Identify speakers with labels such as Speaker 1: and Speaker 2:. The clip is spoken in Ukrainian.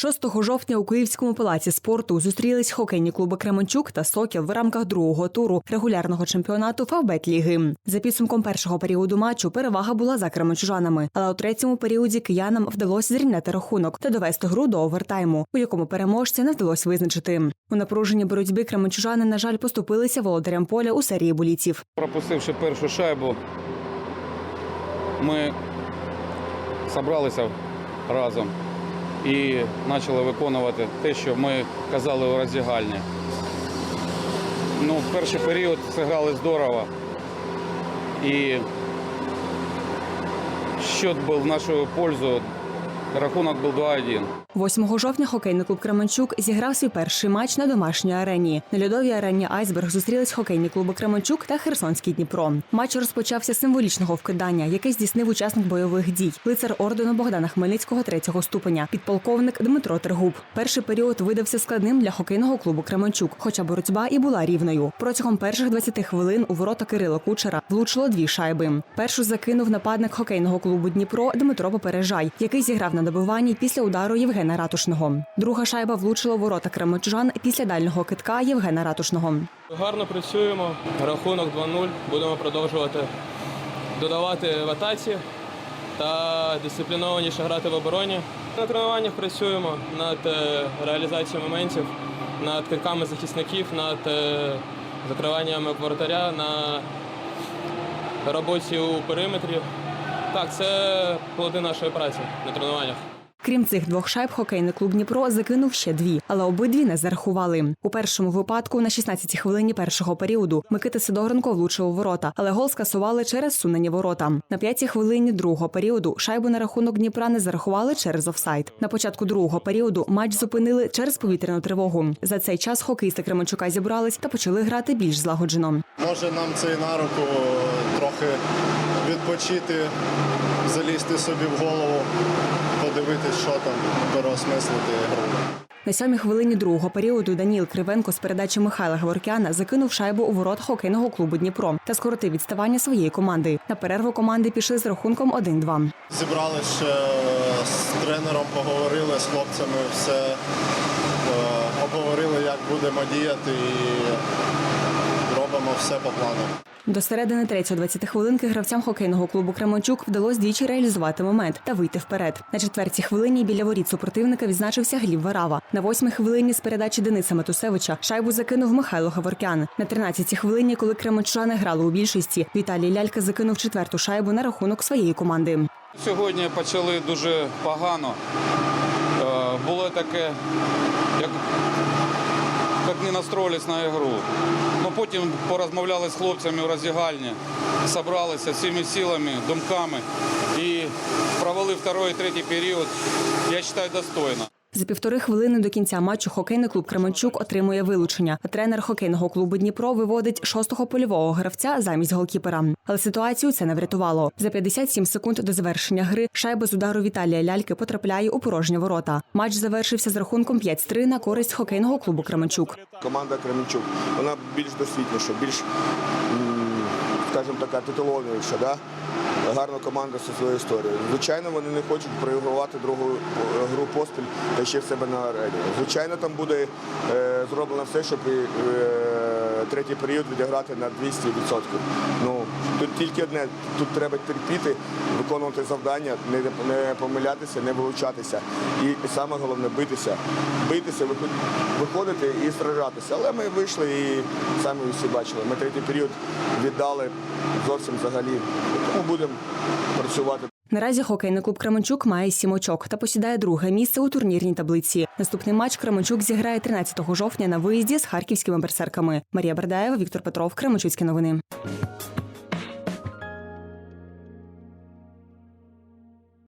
Speaker 1: 6 жовтня у Київському палаці спорту зустрілись хокейні клуби Кременчук та Сокіл в рамках другого туру регулярного чемпіонату Фавбет Ліги. За підсумком першого періоду матчу перевага була за кременчужанами, але у третьому періоді киянам вдалося зрівняти рахунок та довести гру до овертайму, у якому переможця не вдалося визначити. У напруженій боротьбі кременчужани, на жаль, поступилися володарям поля у серії боліців.
Speaker 2: Пропустивши першу шайбу, ми зібралися разом і почали виконувати те, що ми казали у роздягальні. Ну, перший період зіграли здорово. І счет був в нашу пользу. Рахунок був 2-1.
Speaker 1: 8 жовтня хокейний клуб Кременчук зіграв свій перший матч на домашній арені. На льодовій арені Айсберг зустрілись хокейні клуби Кременчук та Херсонський Дніпро. Матч розпочався з символічного вкидання, яке здійснив учасник бойових дій. Лицар ордену Богдана Хмельницького третього ступеня, підполковник Дмитро Тергуб. Перший період видався складним для хокейного клубу Кременчук, хоча боротьба і була рівною. Протягом перших 20 хвилин у ворота Кирила Кучера влучило дві шайби. Першу закинув нападник хокейного клубу Дніпро Дмитро Попережай, який зіграв на добиванні після удару Євгена Ратушного. Друга шайба влучила ворота кременчужан після дальнього китка Євгена Ратушного.
Speaker 3: Гарно працюємо. Рахунок 2-0. Будемо продовжувати додавати в та дисциплінованіше грати в обороні. На тренуваннях працюємо над е, реалізацією моментів, над китками захисників, над е, закриванням воротаря, на роботі у периметрі. Так, це плоди нашої праці на тренуваннях.
Speaker 1: Крім цих двох шайб, хокейний клуб Дніпро закинув ще дві, але обидві не зарахували. У першому випадку на 16-й хвилині першого періоду Микита Сидоренко влучив у ворота, але гол скасували через сунені ворота. На п'ятій хвилині другого періоду шайбу на рахунок Дніпра не зарахували через офсайд. На початку другого періоду матч зупинили через повітряну тривогу. За цей час хокеїсти Кременчука зібрались та почали грати більш злагоджено.
Speaker 4: Може нам це і на руку трохи відпочити, залізти собі в голову, подивитись, що там, переосмислити гру.
Speaker 1: На сьомій хвилині другого періоду Даніл Кривенко з передачі Михайла Геворкяна закинув шайбу у ворот хокейного клубу Дніпро та скоротив відставання своєї команди. На перерву команди пішли з рахунком 1-2.
Speaker 4: Зібрались ще з тренером, поговорили з хлопцями, все е, обговорили, як будемо діяти і робимо все по плану.
Speaker 1: До середини третьої 20 хвилинки гравцям хокейного клубу Кременчук вдалося двічі реалізувати момент та вийти вперед. На четвертій хвилині біля воріт супротивника відзначився Гліб Варава. На восьмій хвилині з передачі Дениса Матусевича шайбу закинув Михайло Гаворкян. На 13-й хвилині, коли кременчужани грали у більшості, Віталій Лялька закинув четверту шайбу на рахунок своєї команди.
Speaker 2: Сьогодні почали дуже погано. Е, Було таке, як, як не настроїлись на ігру. Ну, потім порозмовляли з хлопцями у роздягальні, зібралися всіми силами, думками і провели второй і третій період, я вважаю, достойно.
Speaker 1: За півтори хвилини до кінця матчу хокейний клуб Кременчук отримує вилучення. Тренер хокейного клубу Дніпро виводить шостого польового гравця замість голкіпера. Але ситуацію це не врятувало. За 57 секунд до завершення гри шайба з удару Віталія Ляльки потрапляє у порожні ворота. Матч завершився з рахунком 5-3 на користь хокейного клубу Кременчук.
Speaker 5: команда Кременчук, вона більш досвідніша, більш, скажімо така, титулованіша, да? Гарна команда зі своєю історією. Звичайно, вони не хочуть проігрувати другу е, гру поспіль та ще в себе на арені. Звичайно, там буде е, зроблено все, щоб е, третій період відіграти на 200%. Ну, тут тільки одне, тут треба терпіти, виконувати завдання, не, помилятися, не вилучатися. І, саме головне битися. Битися, виходити і сражатися. Але ми вийшли і самі всі бачили. Ми третій період віддали зовсім взагалі. Тому будемо працювати.
Speaker 1: Наразі хокейний клуб Кременчук має сім очок та посідає друге місце у турнірній таблиці. Наступний матч Кременчук зіграє 13 жовтня на виїзді з харківськими берсерками. Марія Бердаєва, Віктор Петров, Кременчуцькі новини.